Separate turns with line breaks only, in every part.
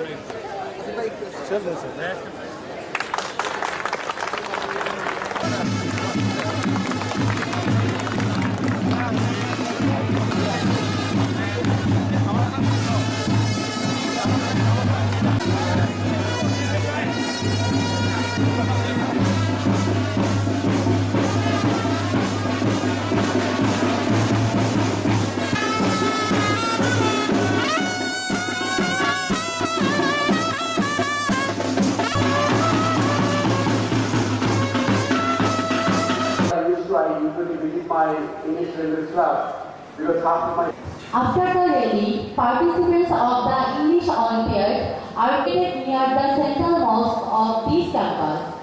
セブですよね。My language club because half of my
After the rally, participants of the English Olympiad are seated near the central mosque of this campus.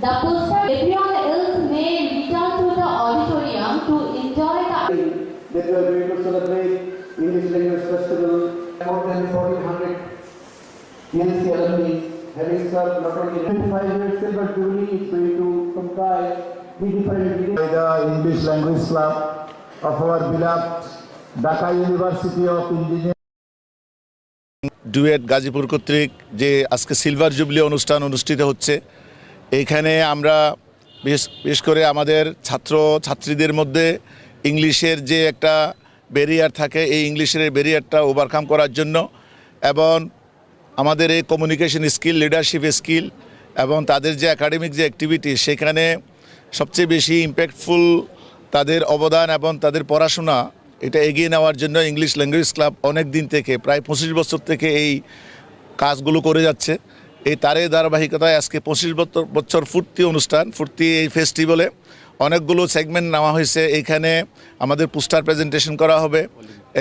The poster everyone else may return to the auditorium to enjoy the
that we are going to celebrate English language festival. More than 1400 ELC alumni having served not only 25 years silver jubilee is going to comprise the
English Language Club of our beloved Dhaka University.
DUET Gazipur কর্তৃক যে আজকে silver jubilee অনুষ্ঠান অনুষ্ঠিত হচ্ছে এইখানে আমরা বিশেষ করে আমাদের ছাত্র, ছাত্রীদের মধ্যে ইংলিশের যে একটা ব্যারিয়ার থাকে, এই ইংলিশের ব্যারিয়ারটা ওভারকাম করার জন্য এবং আমাদের এই কমিউনিকেশন স্কিল লিডারশিপ স্কিল এবং তাদের যে একাডেমিক যে অ্যাক্টিভিটি সেখানে সবচেয়ে বেশি ইম্প্যাক্টফুল তাদের অবদান এবং তাদের পড়াশোনা, এটা এগিয়ে নেওয়ার জন্য ইংলিশ ল্যাঙ্গুয়েজ ক্লাব অনেক দিন থেকে, প্রায় পঁচিশ বছর থেকে এই কাজগুলো করে যাচ্ছে। এই তারে ধারাবাহিকতায় আজকে পঁচিশ বছর বছর ফুর্তি অনুষ্ঠান, ফুর্তি এই ফেস্টিভ্যালে অনেকগুলো সেগমেন্ট নেওয়া হয়েছে। এইখানে আমাদের পোস্টার প্রেজেন্টেশন করা হবে,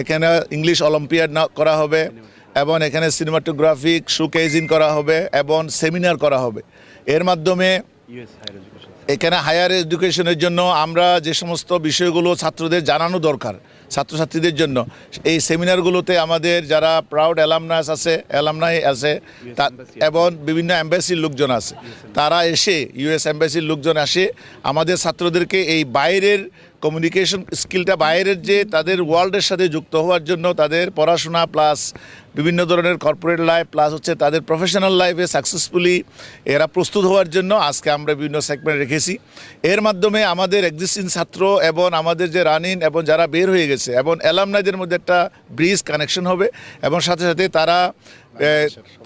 এখানে ইংলিশ অলিম্পিয়াড করা হবে, এবং এখানে সিনেমাটোগ্রাফিক শোকেজিং করা হবে, এবং সেমিনার করা হবে। এর মাধ্যমে এখানে হায়ার এডুকেশনের জন্য আমরা যে সমস্ত বিষয়গুলো ছাত্রদের জানানো দরকার ছাত্রছাত্রীদের জন্য এই সেমিনারগুলোতে আমাদের যারা প্রাউড অ্যালামনাস আছে অ্যালামনাই আছে তা- এবং বিভিন্ন অ্যাম্বাসির লোকজন আছে তারা এসে ইউএস অ্যাম্বাসির লোকজন আসে আমাদের ছাত্রদেরকে এই বাইরের কমিউনিকেশন স্কিলটা বাইরের যে তাদের ওয়ার্ল্ডের সাথে যুক্ত হওয়ার জন্য তাদের পড়াশোনা প্লাস বিভিন্ন ধরনের কর্পোরেট লাইফ প্লাস হচ্ছে তাদের প্রফেশনাল লাইফে সাকসেসফুলি এরা প্রস্তুত হওয়ার জন্য আজকে আমরা বিভিন্ন সেগমেন্ট রেখেছি। এর মাধ্যমে আমাদের এক্সিস্টিং ছাত্র এবং আমাদের যে রানিং এবং যারা বের হয়ে গেছে এবং অ্যালামনাইদের মধ্যে একটা ব্রিজ কানেকশন হবে এবং সাথে সাথে তারা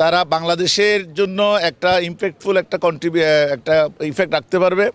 তারা বাংলাদেশের জন্য একটা ইম্প্যাক্টফুল একটা কন্ট্রিবিউ একটা ইফেক্ট রাখতে পারবে।